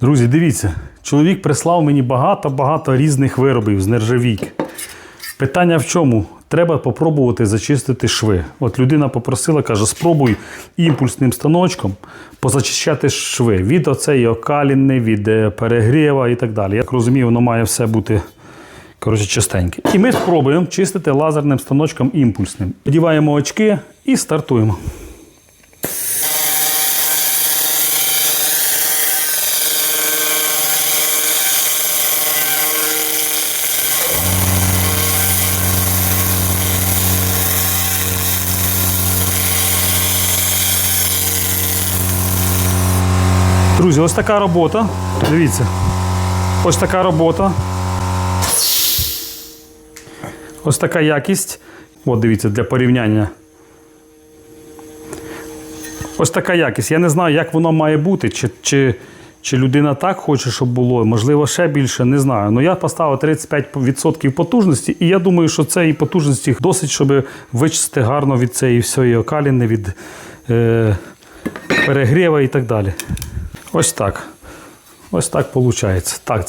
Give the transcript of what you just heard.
Друзі, дивіться, чоловік прислав мені багато-багато різних виробів з нержавійки. Питання в чому? Треба попробувати зачистити шви. От людина попросила, каже, спробуй імпульсним станочком позачищати шви від оцеї окаліни, від е, перегріва і так далі. Як розумію, воно має все бути коротше, чистеньке. І ми спробуємо чистити лазерним станочком імпульсним. Одіваємо очки і стартуємо. Друзі, ось така робота. Дивіться. Ось така робота. Ось така якість. От дивіться, для порівняння. Ось така якість. Я не знаю, як воно має бути. Чи, чи, чи людина так хоче, щоб було. Можливо, ще більше, не знаю. Ну я поставив 35% потужності, і я думаю, що цієї потужності досить, щоб вичистити гарно від цієї всієї окаліни, від е, перегріва і так далі. Ось так. Ось так виходить. Так,